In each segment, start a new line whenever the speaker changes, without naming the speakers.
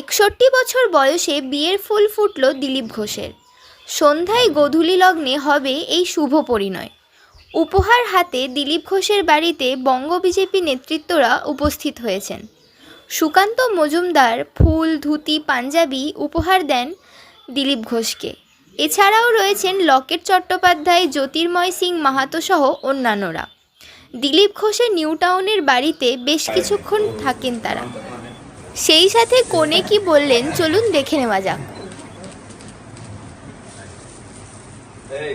একষট্টি বছর বয়সে বিয়ের ফুল ফুটল দিলীপ ঘোষের। সন্ধ্যায় গোধূলি লগ্নে হবে এই শুভ পরিণয়। উপহার হাতে দিলীপ ঘোষের বাড়িতে বঙ্গ বিজেপি নেতৃত্বরা উপস্থিত হয়েছেন। সুকান্ত মজুমদার ফুল, ধুতি, পাঞ্জাবি উপহার দেন দিলীপ ঘোষকে। এছাড়াও রয়েছেন লকেট চট্টোপাধ্যায়, জ্যোতির্ময় সিং মাহাতো সহ অন্যান্যরা। দিলীপ ঘোষের নিউটাউনের বাড়িতে বেশ কিছুক্ষণ থাকেন তারা। সেই সাথে কোনে কি বললেন চলুন দেখে নেওয়া যাক।
এই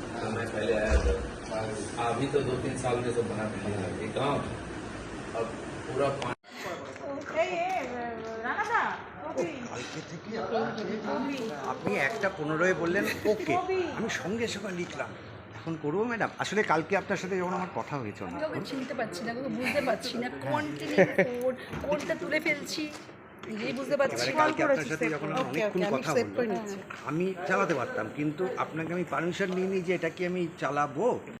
मैं पहले आया था अभी तो दो तीन साल में तो बना दिया है ये गाँव अब पूरा पानी
কালকে থেকে আপনি একটা পনেরোয় বললেন ওকে আমি সঙ্গে সঙ্গে লিখলাম এখন করবো ম্যাডাম আসলে কালকে আপনার সাথে যখন আমার কথা হয়েছে অনেক
কাউকে চিনতে পারছি না কাউকে বুঝতে পারছি না কোনটি কোন কোনটা তুলে ফেলছি নিজেই বুঝতে পারছি।
কালকে আপনার সাথে যখন আমি অনেকক্ষণ কথা বললাম আমি চালাতে পারতাম কিন্তু আপনাকে আমি পারমিশন নিয়ে নিই যে এটা কি আমি চালাবো?